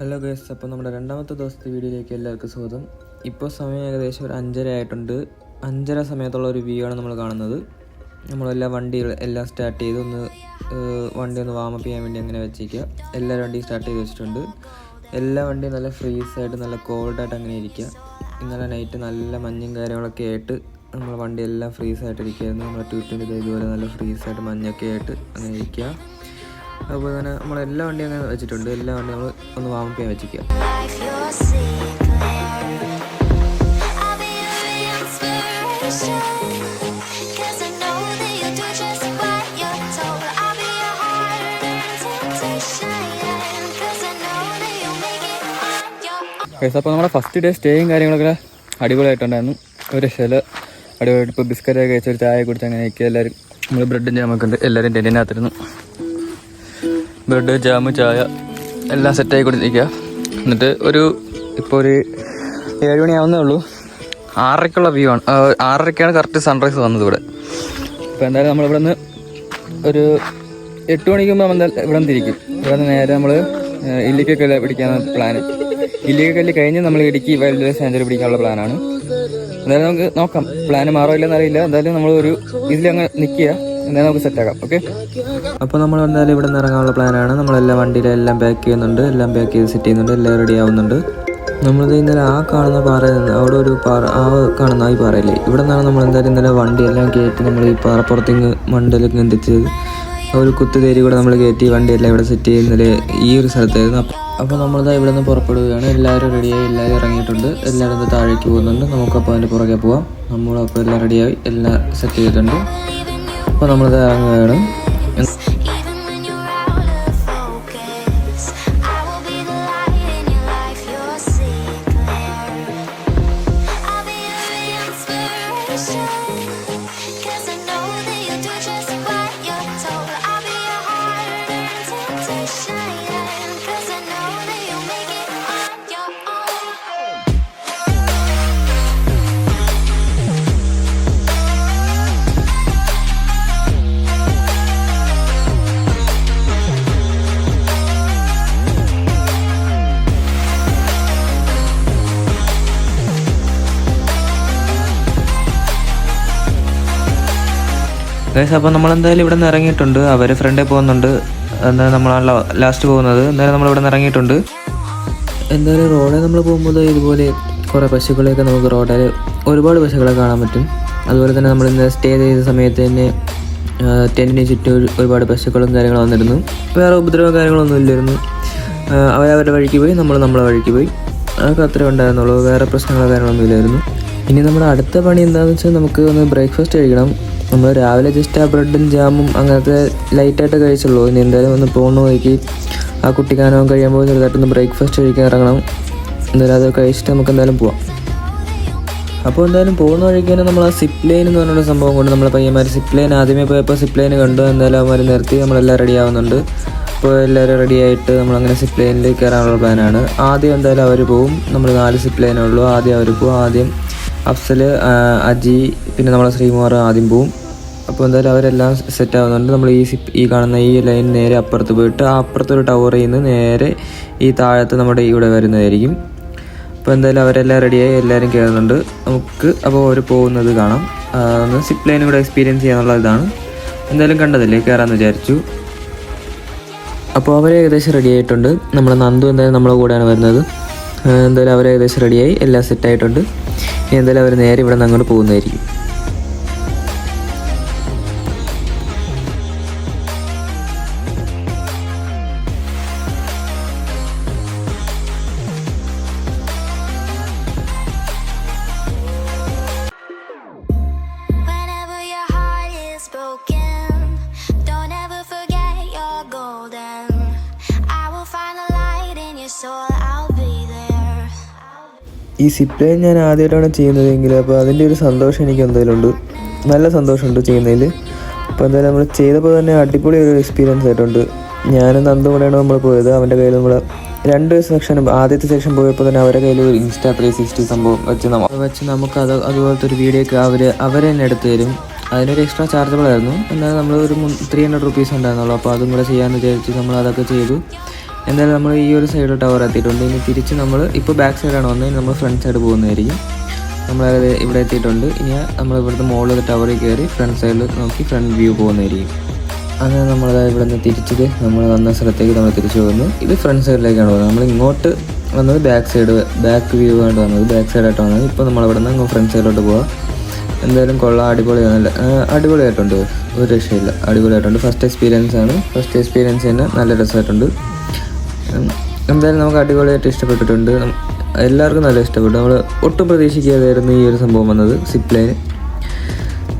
Hello guys അപ്പോൾ നമ്മുടെ രണ്ടാമത്തെ ദിവസത്തെ വീഡിയോയിലേക്ക് എല്ലാവർക്കും സ്വാഗതം. ഇപ്പോൾ സമയം ഏകദേശം ഒരു അഞ്ചര ആയിട്ടുണ്ട്. അഞ്ചര സമയത്തുള്ള ഒരു വ്യൂ ആണ് നമ്മൾ കാണുന്നത്. നമ്മളെല്ലാ വണ്ടികൾ എല്ലാം സ്റ്റാർട്ട് ചെയ്ത് ഒന്ന് വണ്ടി ഒന്ന് വാമപ്പ് ചെയ്യാൻ വേണ്ടി അങ്ങനെ വെച്ചേക്കുക എല്ലാ വണ്ടിയും സ്റ്റാർട്ട് ചെയ്ത് വെച്ചിട്ടുണ്ട്. എല്ലാ വണ്ടിയും നല്ല ഫ്രീസായിട്ട് നല്ല കോൾഡായിട്ട് അങ്ങനെ ഇരിക്കുക ഇന്നലെ നൈറ്റ് നല്ല മഞ്ഞും കാര്യങ്ങളൊക്കെ ആയിട്ട് നമ്മൾ വണ്ടി എല്ലാം ഫ്രീസായിട്ട് ഇരിക്കുകയായിരുന്നു നമ്മുടെ ട്വിറ്ററിന്റെ ഇതുപോലെ നല്ല ഫ്രീസായിട്ട് മഞ്ഞൊക്കെ ആയിട്ട് അങ്ങനെ ഇരിക്കുക അതുപോലെ തന്നെ നമ്മൾ എല്ലാ വണ്ടിയും അങ്ങനെ വെച്ചിട്ടുണ്ട്. എല്ലാ വണ്ടിയും നമ്മൾ ഒന്ന് വാമപ്പ് ചെയ്യാൻ വെച്ചിരിക്കുക. ഗൈസ് അപ്പോൾ നമ്മുടെ ഫസ്റ്റ് ഡേ സ്റ്റേയും കാര്യങ്ങളൊക്കെ അടിപൊളിയായിട്ടുണ്ടായിരുന്നു. ഒരു രക്ഷയില്ല അടിപൊളിയായിട്ട് ഇപ്പോൾ ബിസ്ക്കറ്റൊക്കെ കഴിച്ചൊരു ചായ കുടിച്ച് അങ്ങനെ ഇരിക്കുക എല്ലാവരും നമ്മൾ ബ്രെഡും ജാമൊക്കെ ഉണ്ട്. എല്ലാവരും ടെന്റിനകത്തിരുന്നു ബ്രെഡ് ജാമ് ചായ എല്ലാം സെറ്റായി കൊടുത്തിരിക്കുക എന്നിട്ട് ഒരു ഇപ്പോൾ ഒരു ഏഴ് മണിയാവുന്നേ ഉള്ളൂ. ആറരയ്ക്കുള്ള വ്യൂ ആണ്. ആറരയ്ക്കാണ് കറക്റ്റ് സൺറൈസ് വന്നത് ഇവിടെ. അപ്പോൾ എന്തായാലും നമ്മളിവിടെ നിന്ന് ഒരു എട്ട് മണിക്ക് മുമ്പ് നമ്മൾ ഇവിടെ നിന്ന് തിരിക്കും. ഇവിടെ നിന്ന് നേരെ നമ്മൾ ഇല്ലിക്കക്കല്ല് പിടിക്കാനാണ് പ്ലാന് ഇല്ലിക്കക്കല്ല് കഴിഞ്ഞ് നമ്മൾ ഇടുക്കി വൈൽഡ് ലൈഫ് സാഞ്ചുറി പിടിക്കാനുള്ള പ്ലാനാണ് എന്തായാലും നമുക്ക് നോക്കാം. പ്ലാന് മാറില്ലെന്നറിയില്ല എന്തായാലും നമ്മൾ ഒരു ഇതിലങ്ങ് നിൽക്കുക എന്തായാലും നമുക്ക് സെറ്റാക്കാം ഓക്കെ അപ്പോൾ നമ്മൾ എന്തായാലും ഇവിടെ നിന്ന് ഇറങ്ങാനുള്ള പ്ലാനാണ് നമ്മളെല്ലാം വണ്ടിയിലെല്ലാം പാക്ക് ചെയ്യുന്നുണ്ട്. എല്ലാം പാക്ക് ചെയ്ത് സെറ്റ് ചെയ്യുന്നുണ്ട്. എല്ലാം റെഡി ആവുന്നുണ്ട്. നമ്മളിത് ഇന്നലെ ആ കാണുന്ന പാറയിൽ നിന്ന് അവിടെ ഒരു പാറ ആ കാണുന്ന ഈ പാറയില്ലേ? ഇവിടെ നിന്നാണ് നമ്മൾ എന്തായാലും ഇന്നലെ വണ്ടിയെല്ലാം കയറ്റി നമ്മൾ ഈ പാറപ്പുറത്തേക്ക് മണ്ടയിലേക്ക് എത്തിച്ചത് ആ ഒരു കുത്തുതേരി കൂടെ നമ്മൾ കയറ്റി വണ്ടിയെല്ലാം ഇവിടെ സെറ്റ് ചെയ്യുന്നതിൽ ഈ ഒരു സ്ഥലത്തായിരുന്നു. അപ്പ- അപ്പോൾ നമ്മളിതാ ഇവിടെ നിന്ന് പുറപ്പെടുകയാണ്. എല്ലാവരും റെഡിയായി എല്ലാവരും ഇറങ്ങിയിട്ടുണ്ട്. എല്ലാവരും താഴേക്ക് പോകുന്നുണ്ട്. നമുക്കപ്പോൾ അതിന്റെ പുറകെ പോവാം. നമ്മളപ്പോൾ എല്ലാം റെഡിയായി എല്ലാം സെറ്റ് ചെയ്തിട്ടുണ്ട്. അപ്പോൾ നമ്മളിത് ഇറങ്ങുകയാണ് ഗൈസ് അപ്പോൾ നമ്മൾ എന്തായാലും ഇവിടെ നിന്ന് ഇറങ്ങിയിട്ടുണ്ട്. അവർ ഫ്രണ്ടിൽ പോകുന്നുണ്ട്. എന്തായാലും നമ്മളാണ് ലാസ്റ്റ് പോകുന്നത്. എന്തായാലും നമ്മൾ ഇവിടെ നിന്ന് ഇറങ്ങിയിട്ടുണ്ട്. എന്തായാലും റോഡിൽ നമ്മൾ പോകുമ്പോൾ ഇതുപോലെ കുറേ പശുക്കളെയൊക്കെ നമുക്ക് റോഡിൽ ഒരുപാട് പശുക്കളെ കാണാൻ പറ്റും. അതുപോലെ തന്നെ നമ്മൾ ഇന്ന് സ്റ്റേ ചെയ്ത സമയത്ത് തന്നെ ടെന്റിന് ചുറ്റും ഒരുപാട് പശുക്കളും കാര്യങ്ങളും വന്നിരുന്നു. വേറെ ഉപദ്രവം കാര്യങ്ങളൊന്നും ഇല്ലായിരുന്നു. അവരവരുടെ വഴിക്ക് പോയി നമ്മൾ നമ്മളെ വഴിക്ക് പോയി. അതൊക്കെ അത്രേ ഉണ്ടായിരുന്നുള്ളൂ. വേറെ പ്രശ്നങ്ങളോ കാര്യങ്ങളൊന്നും ഇല്ലായിരുന്നു. ഇനി നമ്മുടെ അടുത്ത പണി എന്താണെന്ന് വെച്ചാൽ നമുക്ക് ഒന്ന് ബ്രേക്ക്ഫാസ്റ്റ് കഴിക്കണം. നമ്മൾ രാവിലെ ജസ്റ്റ് ആ ബ്രെഡും ജാമും അങ്ങനത്തെ ലൈറ്റായിട്ട് കഴിച്ചുള്ളൂ. ഇനി എന്തായാലും ഒന്ന് പോകുന്ന വഴിക്ക് ആ കുട്ടിക്കാനവും കഴിയുമ്പോൾ ചെറുതായിട്ടൊന്ന് ബ്രേക്ക്ഫാസ്റ്റ് കഴിക്കാൻ ഇറങ്ങണം. എന്തായാലും അത് കഴിച്ചിട്ട് നമുക്ക് എന്തായാലും പോവാം. അപ്പോൾ എന്തായാലും പോകുന്ന വഴിക്ക് തന്നെ നമ്മൾ ആ സിപ്പ് ലൈൻ എന്ന് പറഞ്ഞൊരു സംഭവം കൊണ്ട് നമ്മൾ പയ്യന്മാർ സിപ്പ് ലൈൻ ആദ്യമേ പോയപ്പോൾ സിപ്പ് ലൈൻ കണ്ടു. എന്തായാലും അവന്മാർ നിർത്തി. നമ്മളെല്ലാം റെഡി ആവുന്നുണ്ട്. അപ്പോൾ എല്ലാവരും റെഡി ആയിട്ട് നമ്മളങ്ങനെ സിപ്പ് ലൈനിൽ കയറാനുള്ള പ്ലാനാണ് ആദ്യം എന്തായാലും അവർ പോവും. നമ്മൾ നാല് സിപ്പ് ലൈനേ ഉള്ളൂ. ആദ്യം അവർ പോവും. ആദ്യം അഫ്സൽ അജി പിന്നെ നമ്മളെ ശ്രീകുമാർ ആദ്യം പോവും. അപ്പോൾ എന്തായാലും അവരെല്ലാം സെറ്റ് ആവുന്നുണ്ട്. നമ്മൾ ഈ ഈ കാണുന്ന ഈ ലൈൻ നേരെ അപ്പുറത്ത് പോയിട്ട് ആ അപ്പുറത്തൊരു ടവറിൽ നിന്ന് നേരെ ഈ താഴത്ത് നമ്മുടെ ഇവിടെ വരുന്നതായിരിക്കും. അപ്പോൾ എന്തായാലും അവരെല്ലാം റെഡിയായി എല്ലാവരും കയറുന്നുണ്ട്. നമുക്ക് അപ്പോൾ അവർ പോകുന്നത് കാണാം. ഒന്ന് സിപ്പ് ലൈൻ ഇവിടെ എക്സ്പീരിയൻസ് ചെയ്യാനുള്ള ഇതാണ്. എന്തായാലും കണ്ടതല്ലേ? കയറാമെന്ന് വിചാരിച്ചു. അപ്പോൾ അവർ ഏകദേശം റെഡി ആയിട്ടുണ്ട്. നമ്മുടെ നന്ദു എന്തായാലും നമ്മളെ കൂടെയാണ് വരുന്നത്. എന്തായാലും അവർ ഏകദേശം റെഡിയായി എല്ലാം സെറ്റ് ആയിട്ടുണ്ട്. ഇനി എന്തായാലും അവർ നേരെ ഇവിടെ നിന്ന് അങ്ങോട്ട് പോകുന്നതായിരിക്കും. ഈ സിപ്പ് ലൈൻ ഞാൻ ആദ്യമായിട്ടാണ് ചെയ്യുന്നതെങ്കിൽ അപ്പോൾ അതിന്റെ ഒരു സന്തോഷം എനിക്ക് എന്തായാലും ഉണ്ട്. നല്ല സന്തോഷമുണ്ട് ചെയ്യുന്നതിൽ. അപ്പോൾ എന്തായാലും നമ്മൾ ചെയ്തപ്പോൾ തന്നെ അടിപൊളി ഒരു എക്സ്പീരിയൻസ് ആയിട്ടുണ്ട്. ഞാനും നന്ദും കൂടെയാണ് നമ്മൾ പോയത്. അവന്റെ കയ്യിൽ നമ്മൾ രണ്ട് സെക്ഷനും ആദ്യത്തെ സെക്ഷൻ പോയപ്പോൾ തന്നെ അവരുടെ കയ്യിൽ ഒരു ഇൻസ്റ്റാ ത്രീ സിക്സ്റ്റി സംഭവം വെച്ച് വെച്ച് നമുക്ക് അത് അതുപോലത്തെ ഒരു വീഡിയോ ഒക്കെ അവർ അവർ തന്നെ എടുത്തു തരും. അതിനൊരു എക്സ്ട്രാ ചാർജബിൾ ആയിരുന്നു. എന്നാൽ നമ്മൾ ഒരു ത്രീ ഹൺഡ്രഡ് റുപ്പീസ് ഉണ്ടായിരുന്നുള്ളൂ. അപ്പോൾ അതും കൂടെ ചെയ്യാമെന്ന് വിചാരിച്ച് നമ്മൾ അതൊക്കെ ചെയ്തു. എന്തായാലും നമ്മൾ ഈ ഒരു സൈഡ് ടവർ എത്തിയിട്ടുണ്ട്. ഇനി തിരിച്ച് നമ്മൾ ഇപ്പോൾ ബാക്ക് സൈഡാണ് വന്നത്. നമ്മൾ ഫ്രണ്ട് സൈഡ് പോകുന്നതായിരിക്കും. നമ്മൾ ഇവിടെ എത്തിയിട്ടുണ്ട്. ഇനി നമ്മൾ ഇവിടുത്തെ മുകളിൽ ടവറിൽ കയറി ഫ്രണ്ട് സൈഡിൽ നോക്കി ഫ്രണ്ട് വ്യൂ പോകുന്നതായിരിക്കും. അങ്ങനെ നമ്മൾ ഇവിടെ നിന്ന് തിരിച്ചത് നമ്മൾ വന്ന സ്ഥലത്തേക്ക് നമ്മൾ തിരിച്ചു പോകുന്നു. ഇത് ഫ്രണ്ട് സൈഡിലേക്കാണ് പോകുന്നത്. നമ്മൾ ഇങ്ങോട്ട് വന്നത് ബാക്ക് സൈഡ് ബാക്ക് വ്യൂ ആയിട്ട് വന്നത്. ബാക്ക് സൈഡായിട്ട് വന്നത്. ഇപ്പോൾ നമ്മൾ ഇവിടെ നിന്ന് ഫ്രണ്ട് സൈഡിലോട്ട് പോവാം. എന്തായാലും കൊള്ളാം. അടിപൊളിയാണല്ല അടിപൊളിയായിട്ടുണ്ട്. ഒരു രക്ഷയില്ല. അടിപൊളിയായിട്ടുണ്ട്. ഫസ്റ്റ് എക്സ്പീരിയൻസ് ആണ്. ഫസ്റ്റ് എക്സ്പീരിയൻസ് തന്നെ നല്ല രസമായിട്ടുണ്ട്. എന്തായാലും നമുക്ക് അടിപൊളിയായിട്ട് ഇഷ്ടപ്പെട്ടിട്ടുണ്ട്. എല്ലാവർക്കും നല്ല ഇഷ്ടപ്പെട്ടു. നമ്മൾ ഒട്ടും പ്രതീക്ഷിക്കാതായിരുന്നു ഈ ഒരു സംഭവം വന്നത് സിപ്ലൈൻ ലൈൻ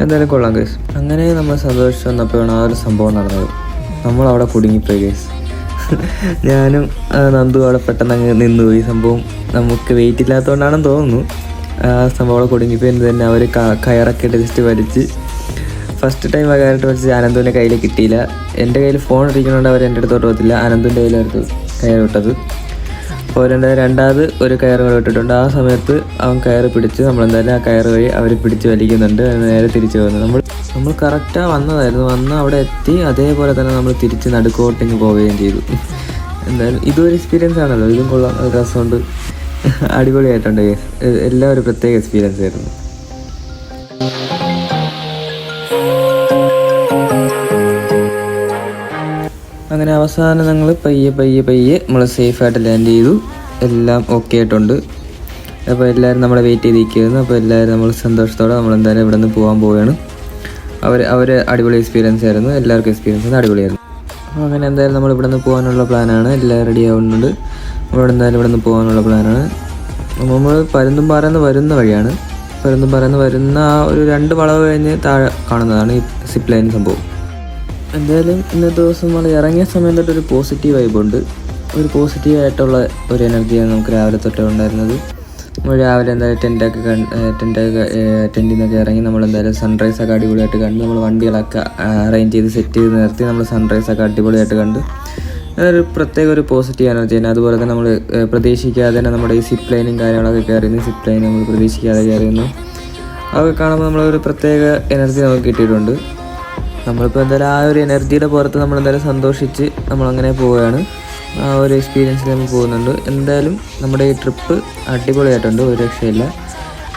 എന്തായാലും കൊള്ളാം കേസ് അങ്ങനെ നമ്മൾ സന്തോഷിച്ച് വന്നപ്പോഴാണ് ആ ഒരു സംഭവം നടന്നത്. നമ്മൾ അവിടെ കുടുങ്ങിപ്പോയി കേസ് ഞാനും നന്ദു അവിടെ പെട്ടെന്ന് അങ്ങ് നിന്നുപോയി സംഭവം നമുക്ക് വെയിറ്റ് ഇല്ലാത്തതുകൊണ്ടാണെന്ന് തോന്നുന്നു. ആ സംഭവം അവിടെ കുടുങ്ങിപ്പോയി. എന്ന് തന്നെ അവർ കയറൊക്കെ ഇട്ട് ജസ്റ്റ് വലിച്ച് ഫസ്റ്റ് ടൈം ആ വലിച്ച് അനന്തുവിന്റെ കയ്യിൽ കിട്ടിയില്ല. എന്റെ കയ്യിൽ ഫോൺ ഇരിക്കുന്നതുകൊണ്ട് അവർ എന്റെ അടുത്തോട്ട് പോകത്തില്ല. അനന്തുവിന്റെ കയ്യിലായിരുന്നു. കയർ വിട്ടത് അപ്പോൾ രണ്ട് രണ്ടാമത് ഒരു കയർ കൂടെ ഇട്ടിട്ടുണ്ട്. ആ സമയത്ത് അവൻ കയർ പിടിച്ച് നമ്മളെന്തായാലും ആ കയർ വഴി അവർ പിടിച്ച് വലിക്കുന്നുണ്ട്. നേരെ തിരിച്ചു പോകുന്നു നമ്മൾ നമ്മൾ കറക്റ്റാണ് വന്നതായിരുന്നു. വന്ന് അവിടെ എത്തി അതേപോലെ തന്നെ നമ്മൾ തിരിച്ച് നടുക്കോട്ടിങ് പോവുകയും ചെയ്തു. എന്തായാലും ഇതൊരു എക്സ്പീരിയൻസ് ആണല്ലോ. ഇതും കൊള്ളാം. രസമുണ്ട്. അടിപൊളിയായിട്ടുണ്ട്. എല്ലാവരും പ്രത്യേക എക്സ്പീരിയൻസ് ആയിരുന്നു. അങ്ങനെ അവസാനം ഞങ്ങൾ പയ്യെ പയ്യെ പയ്യെ നമ്മൾ സേഫായിട്ട് ലാൻഡ് ചെയ്തു. എല്ലാം ഓക്കെ ആയിട്ടുണ്ട്. അപ്പോൾ എല്ലാവരും നമ്മളെ വെയിറ്റ് ചെയ്തിരിക്കുന്നു അപ്പോൾ എല്ലാവരും നമ്മൾ സന്തോഷത്തോടെ നമ്മൾ എന്തായാലും ഇവിടെ നിന്ന് പോകാൻ പോവുകയാണ്. അവർ അവർ അടിപൊളി എക്സ്പീരിയൻസ് ആയിരുന്നു. എല്ലാവർക്കും എക്സ്പീരിയൻസ് അടിപൊളിയായിരുന്നു. അപ്പോൾ അങ്ങനെ എന്തായാലും നമ്മൾ ഇവിടെ നിന്ന് പോകാനുള്ള പ്ലാനാണ് എല്ലാം റെഡി ആവുന്നുണ്ട്. നമ്മൾ എന്തായാലും ഇവിടെ നിന്ന് പോകാനുള്ള പ്ലാനാണ് നമ്മൾ പരുന്തുംപാറ എന്ന് വരുന്ന വഴിയാണ്. പരുന്തുംപാറ എന്ന് വരുന്ന ആ ഒരു രണ്ട് വളവ് കഴിഞ്ഞ് താഴെ കാണുന്നതാണ് ഈ സിപ്ലൈൻ സംഭവം. എന്തായാലും ഇന്നത്തെ ദിവസം നമ്മൾ ഇറങ്ങിയ സമയം തൊട്ട് ഒരു പോസിറ്റീവ് വൈബ് ഉണ്ട്. ഒരു പോസിറ്റീവ് ആയിട്ടുള്ള ഒരു എനർജിയാണ് നമുക്ക് രാവിലെ തൊട്ടേ ഉണ്ടായിരുന്നത്. നമ്മൾ രാവിലെ എന്തായാലും ടെന്റൊക്കെ കണ്ട് ടെന്റൊക്കെ ടെന്റിൽ നിന്നൊക്കെ ഇറങ്ങി നമ്മൾ എന്തായാലും സൺറൈസ് ഒക്കെ അടിപൊളിയായിട്ട് കണ്ട് നമ്മൾ വണ്ടികളൊക്കെ അറേഞ്ച് ചെയ്ത് സെറ്റ് ചെയ്ത് നിർത്തി നമ്മൾ സൺറൈസ് ഒക്കെ അടിപൊളിയായിട്ട് കണ്ട്. അതൊരു പ്രത്യേക ഒരു പോസിറ്റീവ് എനർജി തന്നെ അതുപോലെ തന്നെ നമ്മൾ പ്രതീക്ഷിക്കാതെ തന്നെ നമ്മുടെ ഈ സിപ്പ് ലൈനും കാര്യങ്ങളൊക്കെ കയറിയിരുന്നു സിപ്പ് ലൈൻ നമ്മൾ പ്രതീക്ഷിക്കാതെ കയറിയിരുന്നു അതൊക്കെ കാണുമ്പോൾ നമ്മളൊരു പ്രത്യേക എനർജി നമുക്ക് കിട്ടിയിട്ടുണ്ട്. നമ്മളിപ്പോൾ എന്തായാലും ആ ഒരു എനർജിയുടെ പുറത്ത് നമ്മൾ എന്തായാലും സന്തോഷിച്ച് നമ്മളങ്ങനെ പോവുകയാണ്. ആ ഒരു എക്സ്പീരിയൻസിൽ നമ്മൾ പോകുന്നുണ്ട്. എന്തായാലും നമ്മുടെ ഈ ട്രിപ്പ് അടിപൊളിയായിട്ടുണ്ട് ഒരു രക്ഷയില്ല.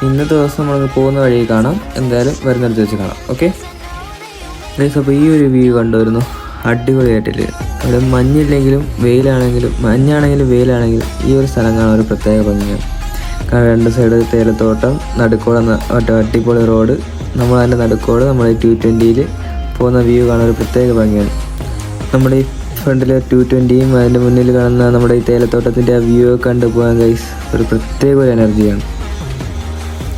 ഇന്നത്തെ ദിവസം നമ്മൾ പോകുന്ന വഴി കാണാം. എന്തായാലും വരുന്നിടത്ത് വെച്ച് കാണാം. ഓക്കെ ഗൈസ് അപ്പോൾ ഈ ഒരു വ്യൂ കണ്ടുവരുന്നു. അടിപൊളിയായിട്ടില്ലേ? അവിടെ മഞ്ഞില്ലെങ്കിലും വെയിലാണെങ്കിലും മഞ്ഞാണെങ്കിലും വെയിലാണെങ്കിലും ഈ ഒരു സ്ഥലം കാണാൻ ഒരു പ്രത്യേക ഭംഗിയാണ് കാരണം രണ്ട് സൈഡ് തേയിലത്തോട്ടം നടുക്കോടെ അടിപൊളി റോഡ് നമ്മൾ അതിന്റെ നടുക്കോട് നമ്മൾ ടു ട്വന്റിയിൽ പോകുന്ന വ്യൂ കാണാൻ ഒരു പ്രത്യേക ഭംഗിയാണ്. നമ്മുടെ ഈ ഫ്രണ്ടിലെ ടു ട്വന്റിയും അതിന്റെ മുന്നിൽ കാണുന്ന നമ്മുടെ ഈ തേയിലത്തോട്ടത്തിന്റെ ആ വ്യൂ ഒക്കെ കണ്ടു പോകാൻ ഗൈസ് ഒരു പ്രത്യേക ഒരു എനർജിയാണ്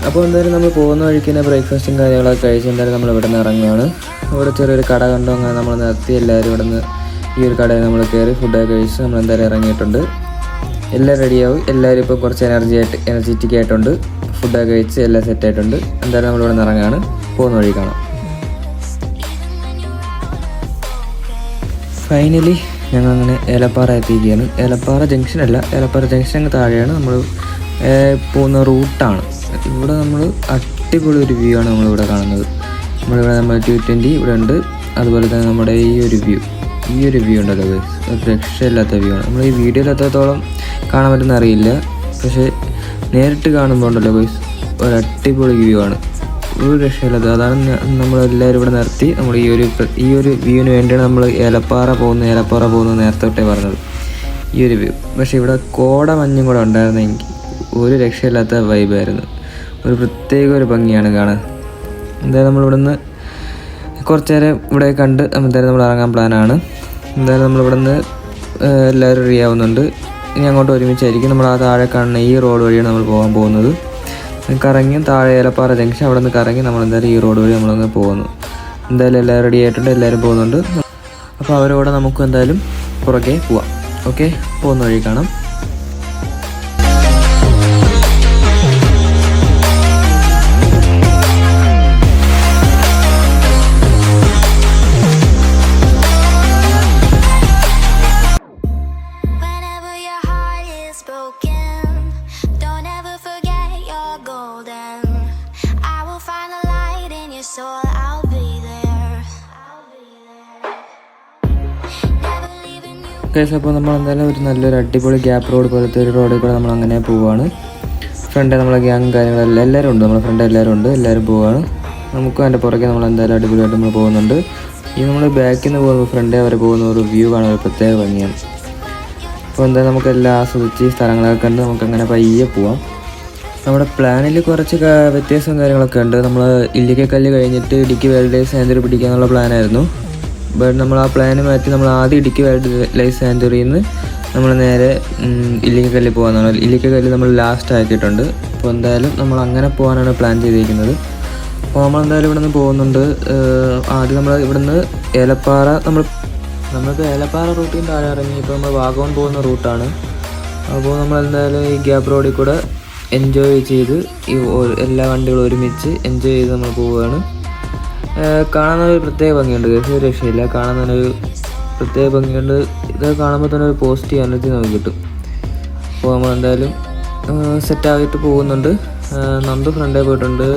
അപ്പോൾ എന്തായാലും നമ്മൾ പോകുന്ന വഴിക്ക് തന്നെ ബ്രേക്ക്ഫാസ്റ്റും കാര്യങ്ങളൊക്കെ കഴിച്ച് എന്തായാലും നമ്മൾ ഇവിടെ നിന്ന് ഇറങ്ങുകയാണ്. ഇവിടെ ചെറിയൊരു കട കണ്ടു അങ്ങനെ നമ്മൾ നിർത്തി എല്ലാവരും ഇവിടെ നിന്ന് ഈ ഒരു കടയിൽ നമ്മൾ കയറി ഫുഡൊക്കെ കഴിച്ച് നമ്മൾ എന്തായാലും ഇറങ്ങിയിട്ടുണ്ട്. എല്ലാം റെഡിയാവും എല്ലാവരും ഇപ്പോൾ കുറച്ച് എനർജി ആയിട്ട് എനർജറ്റിക് ആയിട്ടുണ്ട്. ഫുഡൊക്കെ കഴിച്ച് എല്ലാം സെറ്റ് ആയിട്ടുണ്ട്. എന്തായാലും നമ്മൾ ഇവിടെ നിന്ന് ഇറങ്ങുകയാണ്. പോകുന്ന വഴി കാണാം. ഫൈനലി ഞങ്ങൾ അങ്ങനെ ഏലപ്പാറ എത്തിയിരിക്കുകയാണ്. ഏലപ്പാറ ജംഗ്ഷൻ അല്ല ഏലപ്പാറ ജംഗ്ഷൻ താഴെയാണ്. നമ്മൾ പോകുന്ന റൂട്ടാണ്. ഇവിടെ നമ്മൾ അടിപൊളി ഒരു വ്യൂ ആണ് നമ്മളിവിടെ കാണുന്നത്. നമ്മളിവിടെ നമ്മൾ ടു ട്വന്റി ഇവിടെ ഉണ്ട്. അതുപോലെ തന്നെ നമ്മുടെ ഈ ഒരു വ്യൂ ഈ ഒരു വ്യൂ ഉണ്ടല്ലോ രക്ഷയില്ലാത്ത വ്യൂ ആണ്. നമ്മൾ ഈ വീഡിയോയിൽ എത്രത്തോളം കാണാൻ പറ്റുന്ന അറിയില്ല പക്ഷേ നേരിട്ട് കാണുമ്പോൾ ഉണ്ടല്ലോ ഒരു അടിപൊളി വ്യൂ ആണ്. ഒരു രക്ഷയില്ലാത്ത അതാണ് നമ്മളെല്ലാവരും ഇവിടെ നിർത്തി. നമ്മൾ ഈ ഒരു ഈ ഒരു വ്യൂവിന് വേണ്ടിയാണ് നമ്മൾ ഏലപ്പാറ പോകുന്ന ഏലപ്പാറ പോകുന്നത് നേരത്തെ തൊട്ടേ പറഞ്ഞത്. ഈ ഒരു വ്യൂ. പക്ഷേ ഇവിടെ കോട മഞ്ഞും കൂടെ ഉണ്ടായിരുന്നെങ്കിൽ ഒരു രക്ഷയില്ലാത്ത വൈബായിരുന്നു ഒരു പ്രത്യേക ഒരു ഭംഗിയാണ് കാണാൻ. എന്തായാലും നമ്മളിവിടുന്ന് കുറച്ച് നേരം ഇവിടെ കണ്ട് എന്തായാലും നമ്മൾ ഇറങ്ങാൻ പ്ലാനാണ് എന്തായാലും നമ്മളിവിടുന്ന് ഏഹ്, എല്ലാവരും റെഡി ആവുന്നുണ്ട്. ഇനി അങ്ങോട്ട് ഒരുമിച്ചായിരിക്കും. നമ്മൾ ആ താഴെ കാണുന്ന ഈ റോഡ് വഴിയാണ് നമ്മൾ പോകാൻ പോകുന്നത്. കറങ്ങി താഴെ ഏലപ്പാറ ജംഗ്ഷൻ അവിടെ നിന്ന് കറങ്ങി നമ്മൾ എന്തായാലും ഈ റോഡ് വഴി നമ്മളങ്ങ് പോകുന്നു. എന്തായാലും എല്ലാവരും റെഡി ആയിട്ടുണ്ട് എല്ലാവരും പോകുന്നുണ്ട്. അപ്പോൾ അവരോടെ നമുക്ക് എന്തായാലും പുറകെ പോവാം. ഓക്കെ പോകുന്ന വഴി കാണാം. കേസ് അപ്പോൾ നമ്മൾ എന്തായാലും ഒരു നല്ലൊരു അടിപൊളി ഗ്യാപ്പ് റോഡ് പോലത്തെ ഒരു റോഡിൽ കൂടെ നമ്മൾ അങ്ങനെ പോവുകയാണ് ഫ്രണ്ട് നമ്മളെ ഗ്യാങ് കാര്യങ്ങളെല്ലാം എല്ലാവരും ഉണ്ട്. നമ്മളെ ഫ്രണ്ട് എല്ലാവരും ഉണ്ട്. എല്ലാവരും പോവുകയാണ് നമുക്കും അതിന്റെ പുറകെ നമ്മൾ എന്തായാലും അടിപൊളിയായിട്ട് നമ്മൾ പോകുന്നുണ്ട്. ഈ നമ്മൾ ബാക്കിൽ നിന്ന് പോകുമ്പോൾ ഫ്രണ്ടേ വരെ പോകുന്ന ഒരു വ്യൂ കാണാൻ ഒരു പ്രത്യേക ഭംഗിയാണ്. അപ്പോൾ എന്തായാലും നമുക്ക് എല്ലാം ആസ്വദിച്ച് സ്ഥലങ്ങളൊക്കെ കണ്ട് നമുക്ക് അങ്ങനെ പയ്യെ പോവാം. നമ്മുടെ പ്ലാനിൽ കുറച്ച് വ്യത്യാസവും കാര്യങ്ങളൊക്കെ ഉണ്ട്. നമ്മൾ ഇല്ലിക്കക്കല്ല് കഴിഞ്ഞിട്ട് ഇടുക്കി വേൾഡ് ലൈഫ് പിടിക്കുക എന്നുള്ള പ്ലാനായിരുന്നു ബട്ട് നമ്മൾ ആ പ്ലാന് മാറ്റി നമ്മൾ ആദ്യം ഇടുക്കി വൈൽഡ് ലൈഫ് സാഞ്ചുറിയിൽ നിന്ന് നമ്മൾ നേരെ ഇല്ലിക്കല്ലിൽ പോകാനാണ് ഇല്ലിക്കക്കല്ല് നമ്മൾ ലാസ്റ്റ് ആക്കിയിട്ടുണ്ട് അപ്പോൾ എന്തായാലും നമ്മൾ അങ്ങനെ പോകാനാണ് പ്ലാൻ ചെയ്തിരിക്കുന്നത്. അപ്പോൾ നമ്മൾ എന്തായാലും ഇവിടെ നിന്ന് പോകുന്നുണ്ട് ആദ്യം നമ്മൾ ഇവിടെ നിന്ന് ഏലപ്പാറ നമ്മൾ നമ്മളിപ്പോൾ ഏലപ്പാറ റൂട്ടിൽ നിന്ന് താഴെ ഇറങ്ങി ഇപ്പോൾ നമ്മൾ വാഗോൺ പോകുന്ന റൂട്ടാണ് അപ്പോൾ നമ്മൾ എന്തായാലും ഈ ഗ്യാപ്പ് റോഡിൽ കൂടെ എൻജോയ് ചെയ്ത് ഈ എല്ലാ വണ്ടികളും ഒരുമിച്ച് എൻജോയ് ചെയ്ത് നമ്മൾ പോവുകയാണ് കാണാൻ ഒരു പ്രത്യേക ഭംഗിയുണ്ട്. കേസ് രക്ഷയില്ല. കാണാൻ തന്നെ ഒരു പ്രത്യേക ഭംഗിയുണ്ട്. ഇത് കാണുമ്പോൾ തന്നെ ഒരു പോസിറ്റീവ് എനർജി നമുക്ക് കിട്ടും. അപ്പോൾ നമ്മൾ എന്തായാലും സെറ്റായിട്ട് പോകുന്നുണ്ട്. നന്ദു ഫ്രണ്ടേ പോയിട്ടുണ്ട്.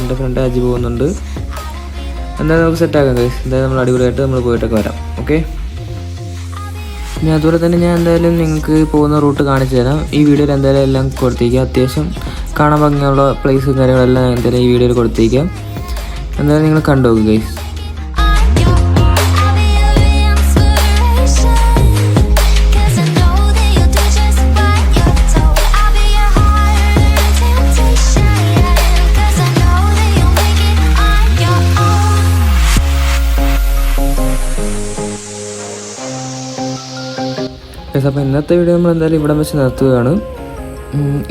എന്റെ ഫ്രണ്ട് അജി പോകുന്നുണ്ട്. എന്തായാലും നമുക്ക് സെറ്റാക്കാം കേസ് എന്തായാലും നമ്മൾ അടിപൊളിയായിട്ട് നമ്മൾ പോയിട്ടൊക്കെ വരാം. ഓക്കെ? പിന്നെ അതുപോലെ തന്നെ ഞാൻ എന്തായാലും നിങ്ങൾക്ക് പോകുന്ന റൂട്ട് കാണിച്ചു തരാം. ഈ വീഡിയോയിൽ എന്തായാലും എല്ലാം കൊടുത്തേക്കാം അത്യാവശ്യം കാണാൻ ഭംഗിയുള്ള പ്ലേസും കാര്യങ്ങളെല്ലാം എന്തായാലും ഈ വീഡിയോയിൽ കൊടുത്തേക്കാം എന്തായാലും നിങ്ങൾ കണ്ടുപോകും ഗൈസ് അപ്പോൾ ഇന്നത്തെ വീഡിയോ നമ്മൾ എന്തായാലും ഇവിടെ വെച്ച് നിർത്തുകയാണ്.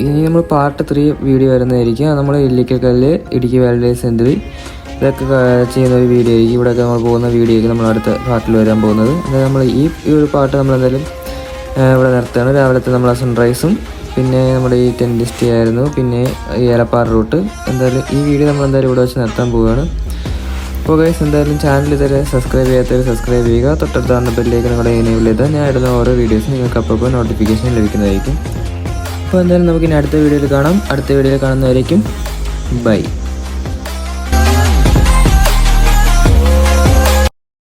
ഇനി നമ്മൾ പാർട്ട് ത്രീ വീഡിയോ വരുന്നതായിരിക്കും. അത് നമ്മൾ ഇല്ലിക്കൽ കല്ല് ഇടുക്കി വാലിഡേ സെന്ററിൽ ഇതൊക്കെ ചെയ്യുന്ന ഒരു വീഡിയോ ആയിരിക്കും. ഇവിടെയൊക്കെ നമ്മൾ പോകുന്ന വീഡിയോ ആയിരിക്കും നമ്മൾ അടുത്ത പാട്ടിൽ വരാൻ പോകുന്നത്. അതായത് നമ്മൾ ഈ ഒരു പാട്ട് നമ്മൾ എന്തായാലും ഇവിടെ നിർത്തുകയാണ്. രാവിലത്തെ നമ്മളെ സൺറൈസും പിന്നെ നമ്മുടെ ഈ ടെന്റ് സ്റ്റേ ആയിരുന്നു. പിന്നെ ഏലപ്പാറ റൂട്ട് എന്തായാലും ഈ വീഡിയോ നമ്മൾ എന്തായാലും ഇവിടെ വെച്ച് നിർത്താൻ പോവുകയാണ്. അപ്പോൾ ഗൈസ് എന്തായാലും ചാനൽ ഇതുവരെ സബ്സ്ക്രൈബ് ചെയ്യാത്തവർ സബ്സ്ക്രൈബ് ചെയ്യുക. തൊട്ടടുത്ത് കാണുന്ന ബെല്ലേക്ക് നിങ്ങളുടെ എനേബിൾ ചെയ്താൽ ഞാൻ ഇടുന്ന ഓരോ വീഡിയോസും നിങ്ങൾക്ക് അപ്പോൾ നോട്ടിഫിക്കേഷൻ ലഭിക്കുന്നതായിരിക്കും. അപ്പോൾ എന്തായാലും നമുക്കിനി അടുത്ത വീഡിയോയിൽ കാണാം. അടുത്ത വീഡിയോയിൽ കാണുന്നവരേക്കും ബൈ